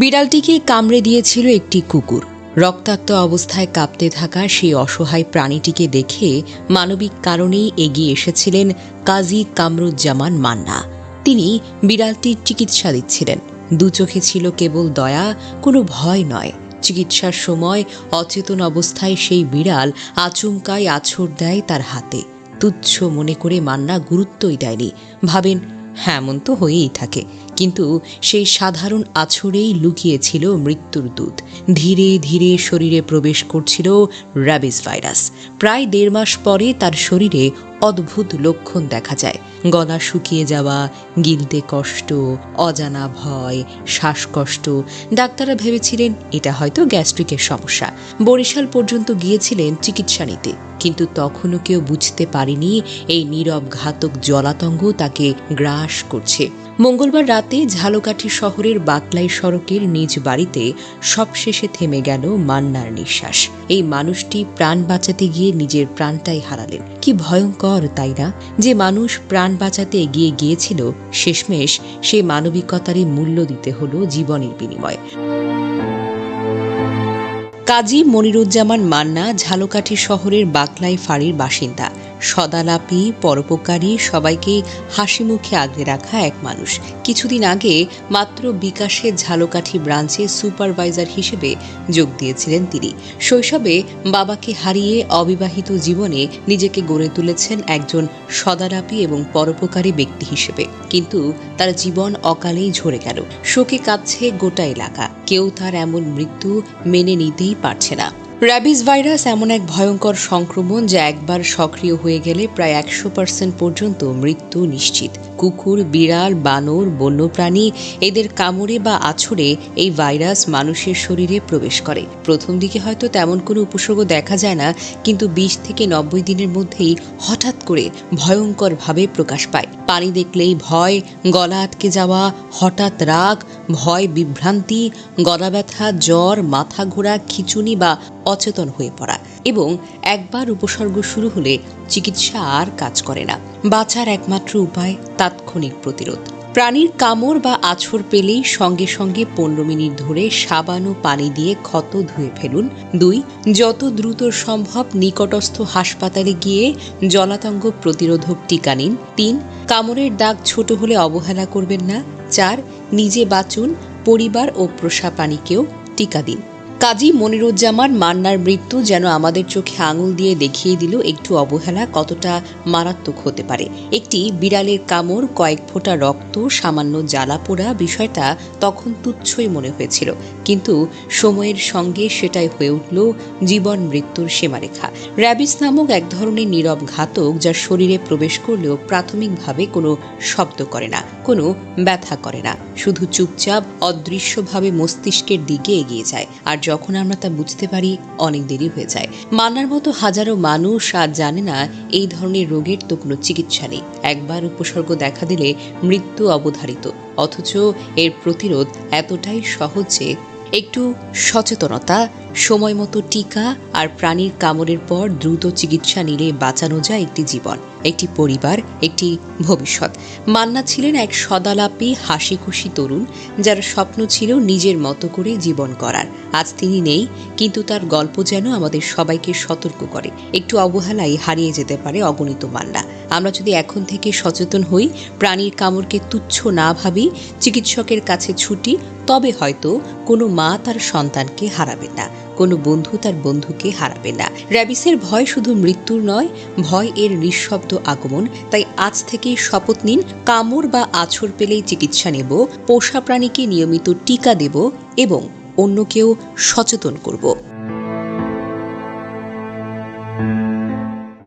বিড়ালটিকে কামড়ে দিয়েছিল একটি কুকুর। রক্তাক্ত অবস্থায় কাঁপতে থাকা সেই অসহায় প্রাণীটিকে দেখে মানবিক কারণেই এগিয়ে এসেছিলেন কাজী কামরুজ্জামান মান্না। তিনি বিড়ালটির চিকিৎসা দিচ্ছিলেন। দু চোখে ছিল কেবল দয়া, কোনো ভয় নয়। চিকিৎসার সময় অচেতন অবস্থায় সেই বিড়াল আচমকায় আছর দেয় তার হাতে। তুচ্ছ মনে করে মান্না গুরুত্বই দেয়নি। ভাবেন হ্যাঁ এমন তো হয়েই থাকে। কিন্তু সেই সাধারণ আছড়েই লুকিয়েছিল মৃত্যুর দূত। ধীরে ধীরে শরীরে প্রবেশ করছিল র্যাবিস ভাইরাস। প্রায় দেড় মাস পরে তার শরীরে অদ্ভুত লক্ষণ দেখা যায়। গলা শুকিয়ে যাওয়া, গিলতে কষ্ট, অজানা ভয়, শ্বাসকষ্ট। ডাক্তাররা ভেবেছিলেন এটা হয়তো গ্যাস্ট্রিকের সমস্যা। বরিশাল পর্যন্ত গিয়েছিলেন চিকিৎসা নিতে। কিন্তু তখনও কেউ বুঝতে পারেনি এই নীরব ঘাতক জলাতঙ্গ তাকে গ্রাস করছে। মঙ্গলবার রাতে ঝালকাঠি শহরের বাকলাই সড়কের নিজ বাড়িতে সবশেষে থেমে গেল মান্নার নিঃশ্বাস। এই মানুষটি প্রাণ বাঁচাতে গিয়ে নিজের প্রাণটাই হারালেন। কি ভয়ঙ্কর, তাই না? যে মানুষ প্রাণ বাঁচাতে এগিয়ে গিয়েছিল, শেষমেশ সে মানবিকতারই মূল্য দিতে হলো জীবনের বিনিময়ে। কাজী মনিরুজ্জামান মান্না ঝালকাঠি শহরের বাকলাই ফাঁড়ির বাসিন্দা। সদালাপি, পরোপকারী, সবাইকে হাসি মুখে আগলে রাখা এক মানুষ। কিছুদিন আগে মাত্র বিকাশে ঝালকাঠি ব্রাঞ্চে সুপারভাইজার হিসেবে যোগ দিয়েছিলেন তিনি। শৈশবে বাবাকে হারিয়ে অবিবাহিত জীবনে নিজেকে গড়ে তুলেছেন একজন সদালাপি এবং পরোপকারী ব্যক্তি হিসেবে। কিন্তু তার জীবন অকালেই ঝরে গেল। শোকে কাঁদছে গোটা এলাকা। কেউ তার এমন মৃত্যু মেনে নিতেই পারছে না। র্যাবিস ভাইরাস এমন এক ভয়ঙ্কর সংক্রমণ যা একবার সক্রিয় হয়ে গেলে প্রায় একশো পার্সেন্ট পর্যন্ত মৃত্যু নিশ্চিত। কুকুর, বিড়াল, বানর, বন্যপ্রাণী এদের কামড়ে বা আছড়ে এই ভাইরাস মানুষের শরীরে প্রবেশ করে। প্রথম দিকে হয়তো তেমন কোনো উপসর্গ দেখা যায় না, কিন্তু বিশ থেকে নব্বই দিনের মধ্যেই হঠাৎ করে ভয়ঙ্করভাবে প্রকাশ পায়। পানি দেখলেই ভয়, গলা আটকে যাওয়া, হঠাৎ রাগ, ভয়, বিভ্রান্তি, গলা ব্যথা, জ্বর, মাথা ঘোরা, খিচুনি বা অচেতন হয়ে পড়া এবং একবার উপসর্গ শুরু হলে চিকিৎসা আর কাজ করে না। বাঁচার একমাত্র উপায় তাৎক্ষণিক প্রতিরোধ। প্রাণীর কামড় বা আছর পেলেই সঙ্গে সঙ্গে পনেরো মিনিট ধরে সাবান ও পানি দিয়ে ক্ষত ধুয়ে ফেলুন। দুই, যত দ্রুত সম্ভব নিকটস্থ হাসপাতালে গিয়ে জলাতঙ্গ প্রতিরোধক টিকা নিন। তিন, কামড়ের দাগ ছোট হলে অবহেলা করবেন না। চার, নিজে বাঁচুন, পরিবার ও প্রশা প্রাণীকেও টিকা দিন। কাজী মনিরুজ্জামান মান্নার মৃত্যু যেন আমাদের চোখে আঙুল দিয়ে দেখিয়ে দিল একটু অবহেলা কতটা মারাত্মক হতে পারে। একটি বিড়ালের কামড়, কয়েক ফোঁটা রক্ত, সামান্য জ্বালা পোড়া বিষয়টা তখন তুচ্ছই মনে হয়েছিল। কিন্তু সময়ের সঙ্গে সেটাই হয়ে উঠল জীবন মৃত্যুর সীমারেখা। র্যাবিস নামক এক ধরনের নীরব ঘাতক যা শরীরে প্রবেশ করলেও প্রাথমিকভাবে কোনো শব্দ করে না, কোনো ব্যথা করে না। শুধু চুপচাপ, অদৃশ্যভাবে মস্তিষ্কের দিকে এগিয়ে যায়। আর যখন আমরা তা বুঝতে পারি, অনেক দেরি হয়ে যায়। মান্নার মতো হাজারো মানুষ আর জানে না এই ধরনের রোগের তো কোনো চিকিৎসা নেই। একবার উপসর্গ দেখা দিলে মৃত্যু অবধারিত। অথচ এর প্রতিরোধ এতটাই সহজ যে একটু সচেতনতা সময় মতো টিকা আর প্রাণীর কামড়ের পর দ্রুত চিকিৎসা নিলে বাঁচানো যায় একটি জীবন, একটি পরিবার, একটি ভবিষ্যৎ। মান্না ছিলেন এক সদালাপী হাসি খুশি তরুণ যার স্বপ্ন ছিল নিজের মতো করে জীবন করার। আজ তিনি নেই, কিন্তু তার গল্প যেন আমাদের সবাইকে সতর্ক করে। একটু অবহেলাই হারিয়ে যেতে পারে অগণিত মান্না। আমরা যদি এখন থেকে সচেতন হই, প্রাণীর কামড়কে তুচ্ছ না ভাবি, চিকিৎসকের কাছে ছুটি, তবে হয়তো কোনো মা তার সন্তানকে হারাবে না। কোনো বন্ধু তার বন্ধুকে হারাবে না। র্যাবিসের ভয় শুধু মৃত্যুর নয়, ভয় এর নিঃশব্দ আগমন। তাই আজ থেকেই শপথ নিন, কামড় বা আছর পেলেই চিকিৎসা নেব, পোষা প্রাণীকে নিয়মিত টিকা দেব এবং অন্যকেও সচেতন করব।